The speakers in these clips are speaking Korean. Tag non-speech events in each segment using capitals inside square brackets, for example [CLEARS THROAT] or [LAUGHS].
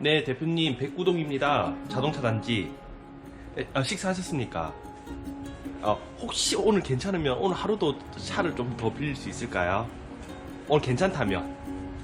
네, 대표님 백구동입니다. 자동차 단지. 네, 아, 식사하셨습니까? 어, 혹시 오늘 괜찮으면 오늘 하루도 차를 좀 더 빌릴 수 있을까요? 오늘 괜찮다면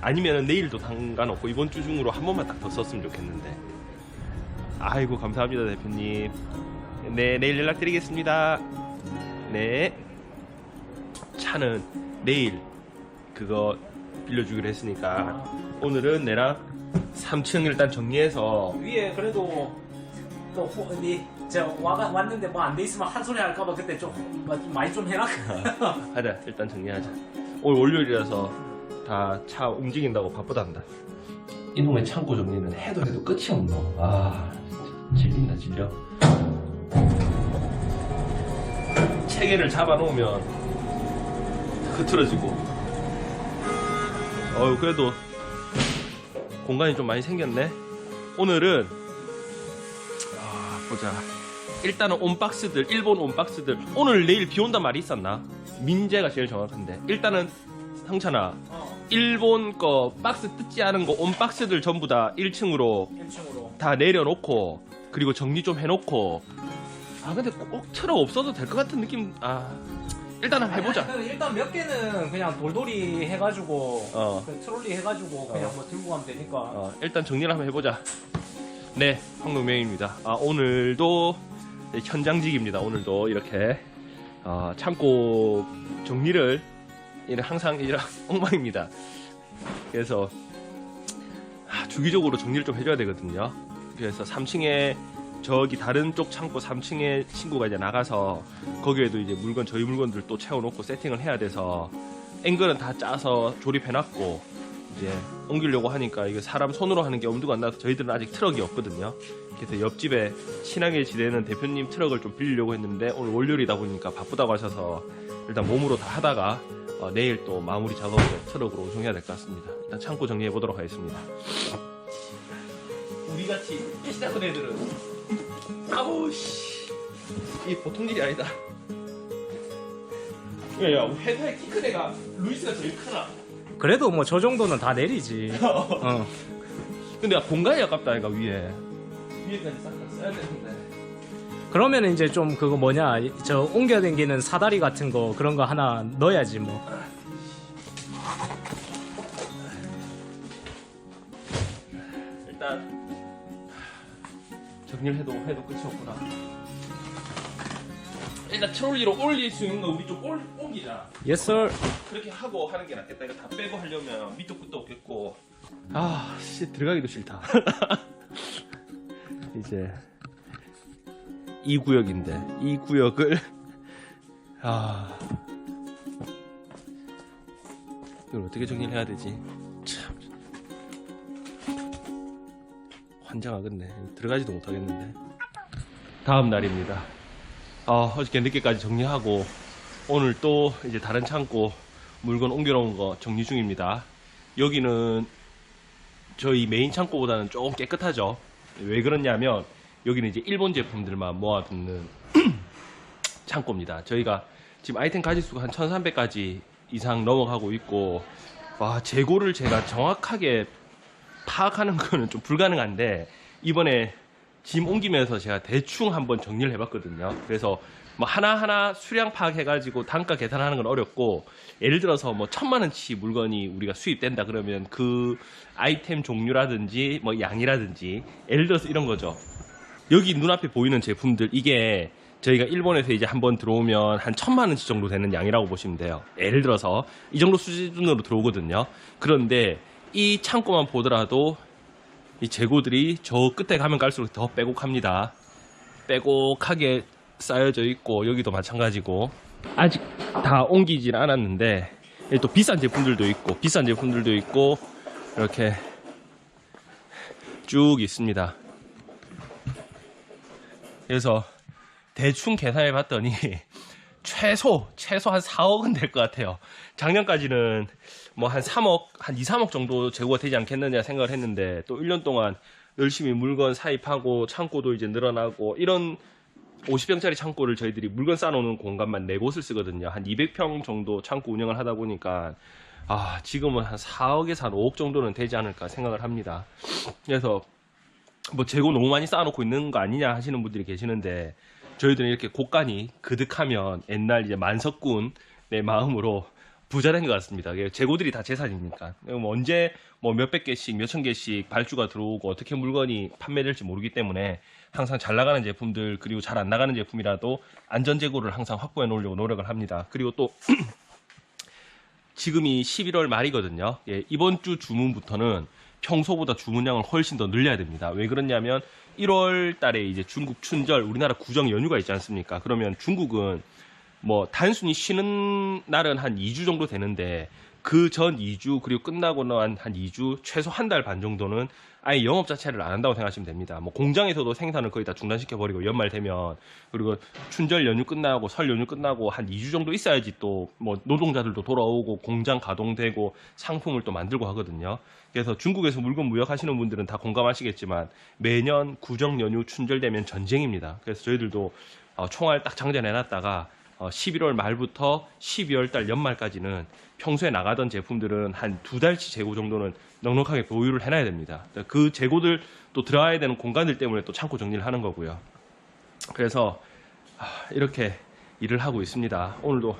아니면 내일도 상관없고 이번 주 중으로 한 번만 딱 더 썼으면 좋겠는데. 아이고 감사합니다 대표님. 네, 내일 연락드리겠습니다. 네. 차는 내일 그거 빌려주기로 했으니까 오늘은 내랑 3층 일단 정리해서. 위에 그래도 또 후, 어디 저 와가 왔는데 뭐 안 돼 있으면 한 소리 할까봐 그때 좀, 뭐, 좀 많이 좀 해라. [LAUGHS] 하자 일단 정리하자. 오늘 월요일이라서 다 차 움직인다고 바쁘단다. 이놈의 창고 정리는 해도 해도 끝이 없노 아 진짜 질린다 질려 체계를 잡아놓으면 흐트러지고. 어유 그래도 공간이 좀 많이 생겼네. 오늘은 아 보자. 일단은 온박스들 일본 온박스들. 오늘 내일 비 온단 말이 있었나? 민재가 제일 정확한데. 일단은 상찬아. 어, 일본 거 박스 뜯지 않은 거 온박스들 전부 다 1층으로 1층으로. 다 내려놓고 그리고 정리 좀 해놓고. 아 근데 꼭 트럭 없어도 될 것 같은 느낌. 아 일단 한번 해보자 일단 몇 개는 그냥 돌돌이 해가지고 어. 그 트롤리 해가지고 그냥 뭐 들고 가면 되니까. 어, 일단 정리를 한번 해보자. 네, 황동명입니다. 아, 오늘도 현장직입니다. 오늘도 이렇게 어, 창고 정리를 이는 항상 이런 [LAUGHS] 엉망입니다. 그래서 아, 주기적으로 정리를 좀 해줘야 되거든요. 그래서 3층에 저기 다른 쪽 창고 3층에 친구가 이제 나가서 거기에도 이제 물건 저희 물건들 또 채워놓고 세팅을 해야 돼서 앵글은 다 짜서 조립해놨고 이제 옮기려고 하니까 이게 사람 손으로 하는 게 엄두가 안 나서 저희들은 아직 트럭이 없거든요. 그래서 옆집에 친하게 지내는 대표님 트럭을 좀 빌리려고 했는데 오늘 월요일이다 보니까 바쁘다고 하셔서 일단 몸으로 다 하다가 어, 내일 또 마무리 작업을 트럭으로 운송해야 될 것 같습니다. 일단 창고 정리해 보도록 하겠습니다. 우리 같이 시작한 애들은 아우 씨, 이 보통 일이 아니다. 야 야, 우리 회사에 키큰 애가 루이스가 제일 크나? 그래도 뭐 저 정도는 다 내리지. [LAUGHS] 어. 근데 공간이 아깝다 얘가 위에 위에까지 싹 다 써야 되는데 그러면 이제 좀 그거 뭐냐 저 옮겨 다니는 사다리 같은 거 그런 거 하나 넣어야지 뭐. 일단 정리를 해도 해도 끝이 없구나. 일단 트롤리로 올릴 수 있는 거 우리 좀 올, 옮기자 Yes sir. 그렇게 하고 하는 게 낫겠다. 이거 다 빼고 하려면 밑도 끝도 없겠고. 아 씨 들어가기도 싫다. [LAUGHS] 이제 이 구역인데 이 구역을. 아 이걸 어떻게 정리를 해야 되지 환장하겠네 들어가지도 못하겠는데 다음 날입니다 아, 어저께 늦게까지 정리하고 오늘 또 이제 다른 창고 물건 옮겨놓은 거 정리 중입니다. 여기는 저희 메인 창고보다는 조금 깨끗하죠. 왜 그러냐면 여기는 이제 일본 제품들만 모아두는 [CLEARS THROAT] 창고입니다. 저희가 지금 아이템 가짓수가 한 1300가지 이상 넘어가고 있고 와 재고를 제가 정확하게 파악하는 거는 좀 불가능한데 이번에 짐 옮기면서 제가 대충 한번 정리를 해봤거든요. 그래서 뭐 하나하나 수량 파악해가지고 단가 계산하는 건 어렵고 예를 들어서 뭐 천만 원치 물건이 우리가 수입된다 그러면 그 아이템 종류라든지 뭐 양이라든지 예를 들어서 이런 거죠. 여기 눈앞에 보이는 제품들 이게 저희가 일본에서 이제 한번 들어오면 한 천만 원치 정도 되는 양이라고 보시면 돼요. 예를 들어서 이 정도 수준으로 들어오거든요. 그런데 이 창고만 보더라도 이 재고들이 저 끝에 가면 갈수록 더 빼곡합니다. 빼곡하게 쌓여져 있고 여기도 마찬가지고 아직 다 옮기질 않았는데 여기 또 비싼 제품들도 있고 비싼 제품들도 있고 이렇게 쭉 있습니다. 그래서 대충 계산해 봤더니 최소 최소 한 4억은 될 것 같아요. 작년까지는 뭐 한 3억, 한 2, 3억 정도 재고가 되지 않겠느냐 생각을 했는데 또 1년 동안 열심히 물건 사입하고 창고도 이제 늘어나고 이런 50평짜리 창고를 저희들이 물건 쌓아놓는 공간만 4곳을 쓰거든요. 한 200평 정도 창고 운영을 하다 보니까 아, 지금은 한 4억에서 한 5억 정도는 되지 않을까 생각을 합니다. 그래서 뭐 재고 너무 많이 쌓아놓고 있는 거 아니냐 하시는 분들이 계시는데 저희들은 이렇게 곳간이 그득하면 옛날 이제 만석군의 마음으로 부자 된 것 같습니다. 재고들이 다 재산이니까. 뭐 언제 뭐 몇백 개씩, 몇천 개씩 발주가 들어오고 어떻게 물건이 판매될지 모르기 때문에 항상 잘 나가는 제품들 그리고 잘 안 나가는 제품이라도 안전 재고를 항상 확보해 놓으려고 노력을 합니다. 그리고 또 [CLEARS THROAT] 지금이 11월 말이거든요. 예, 이번 주 주문부터는 평소보다 주문량을 훨씬 더 늘려야 됩니다. 왜 그러냐면 1월 달에 이제 중국 춘절, 우리나라 구정 연휴가 있지 않습니까? 그러면 중국은 뭐 단순히 쉬는 날은 한 2주 정도 되는데 그 전 2주 그리고 끝나고 난 한 2주 최소 한 달 반 정도는 아예 영업 자체를 안 한다고 생각하시면 됩니다. 뭐 공장에서도 생산을 거의 다 중단시켜 버리고 연말 되면 그리고 춘절 연휴 끝나고 설 연휴 끝나고 한 2주 정도 있어야지 또 뭐 노동자들도 돌아오고 공장 가동되고 상품을 또 만들고 하거든요. 그래서 중국에서 물건 무역하시는 분들은 다 공감하시겠지만 매년 구정 연휴 춘절 되면 전쟁입니다. 그래서 저희들도 어, 총알 딱 장전해 놨다가 어, 11월 말부터 12월 달 연말까지는 평소에 나가던 제품들은 한 두 달치 재고 정도는 넉넉하게 보유를 해놔야 됩니다. 그 재고들 또 들어가야 되는 공간들 때문에 또 창고 정리를 하는 거고요. 그래서 아, 이렇게 일을 하고 있습니다. 오늘도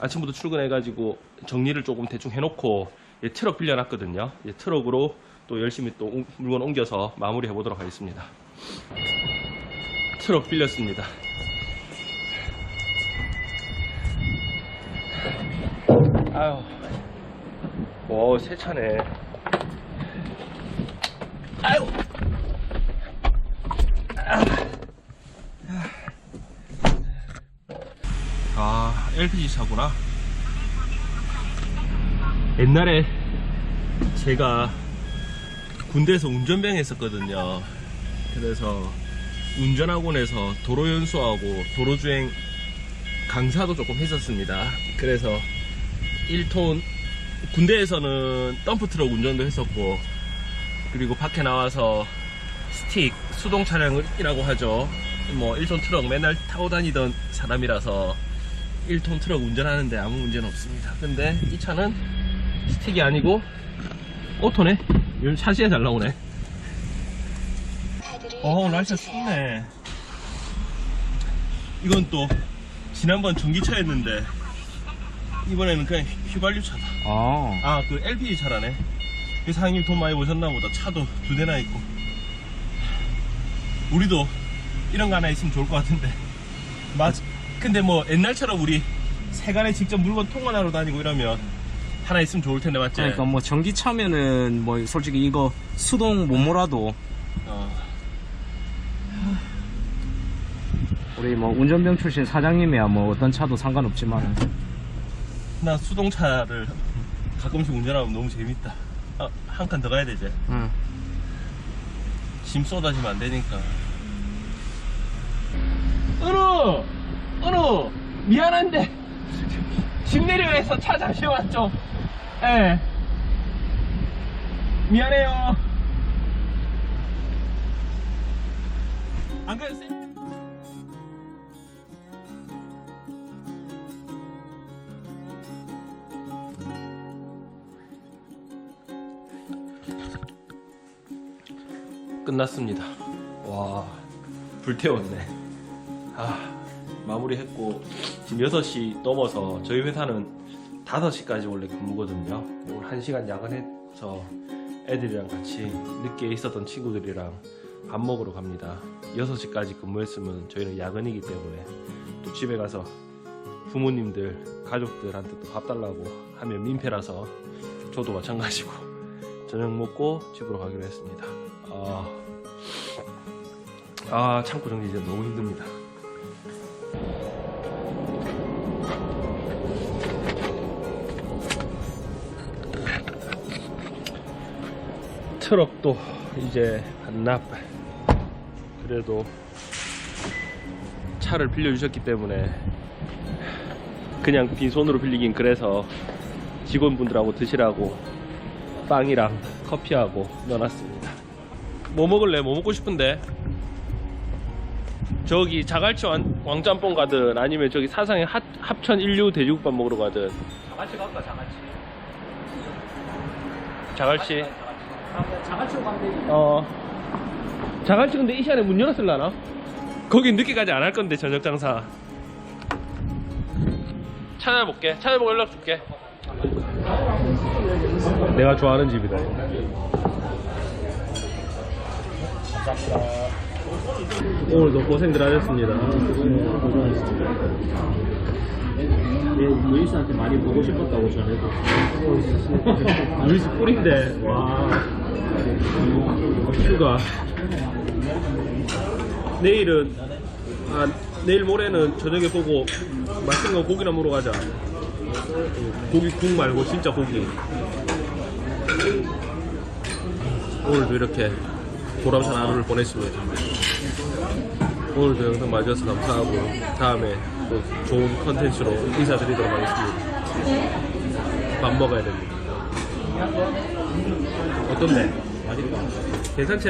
아침부터 출근해가지고 정리를 조금 대충 해놓고 예, 트럭 빌려놨거든요. 예, 트럭으로 또 열심히 또 옮- 물건 옮겨서 마무리해 보도록 하겠습니다. 트럭 빌렸습니다. 아유, 오, 새 차네. 아유, 아, LPG 차구나. 옛날에 제가 군대에서 운전병 했었거든요. 그래서 운전학원에서 도로 연수하고 도로주행 강사도 조금 했었습니다. 그래서 1톤 군대에서는 덤프트럭 운전도 했었고 그리고 밖에 나와서 스틱 수동 차량이라고 하죠. 뭐 1톤 트럭 맨날 타고 다니던 사람이라서 1톤 트럭 운전하는데 아무 문제는 없습니다. 근데 이 차는 스틱이 아니고 오토네. 요즘 차시에 잘 나오네. 어 날씨가 춥네. 이건 또 지난번 전기차였는데 이번에는 그냥 휘발유 차다. 아, 아, 그 LPG 차라네. 그 사장님 돈 많이 버셨나 보다. 차도 두 대나 있고. 우리도 이런 거 하나 있으면 좋을 것 같은데. 맞. 근데 뭐 옛날처럼 우리 세간에 직접 물건 통관하러 다니고 이러면 하나 있으면 좋을 텐데 맞지? 그러니까 뭐 전기차면은 뭐 솔직히 이거 수동 못 몰아도 어, 우리 뭐 운전병 출신 사장님이야 뭐 어떤 차도 상관없지만 나 수동차를 가끔씩 운전하면 너무 재밌다. 아, 한 칸 더 가야 되지. 응. 짐 쏟아지면 안 되니까. 은우! 은우! 미안한데, 짐 내려해서 차 잠시만 좀, 예. 미안해요. 안 그래도 쌤- 끝났습니다. 와, 불태웠네. 아, 마무리했고, 지금 6시 넘어서 저희 회사는 5시까지 원래 근무거든요. 오늘 1시간 야근해서 애들이랑 같이 늦게 있었던 친구들이랑 밥 먹으러 갑니다. 6시까지 근무했으면 저희는 야근이기 때문에 또 집에 가서 부모님들, 가족들한테 또 밥 달라고 하면 민폐라서 저도 마찬가지고 저녁 먹고 집으로 가기로 했습니다. 아, 아 창고 정리 이제 너무 힘듭니다. 트럭도 이제 반납. 그래도 차를 빌려주셨기 때문에 그냥 빈손으로 빌리긴 그래서 직원분들하고 드시라고 빵이랑 커피하고 넣어놨습니다. 뭐 먹을래? 뭐 먹고 싶은데? 저기 자갈치 왕, 왕짬뽕 가든 아니면 저기 사상의 합, 합천 인류 돼지국밥 먹으러 가든. 자갈치 갈까 자갈치? 자갈치. 자갈치. 자갈치로 가면 되지. 어. 자갈치 근데 이 시간에 문 열었을라나? 거긴 늦게까지 안 할 건데 저녁 장사. 찾아볼게. 찾아보고 연락 줄게. 내가 좋아하는 집이다 오늘도 고생들 하셨습니다. 루이스한테 많이 보고 싶었다고 전해도. [LAUGHS] 루이스 꿀인데. 와. 휴가. 내일은 아 내일 모레는 저녁에 보고 맛있는 거 고기나 먹으러 가자. 고기 국 말고 진짜 고기. 오늘도 이렇게 보람찬 하루를 보냈습니다 오늘도 영상 봐주셔서 감사하고 다음에 또 좋은 컨텐츠로 인사드리도록 하겠습니다 밥 먹어야 됩니다 어떤데? 맛있다. 괜찮지?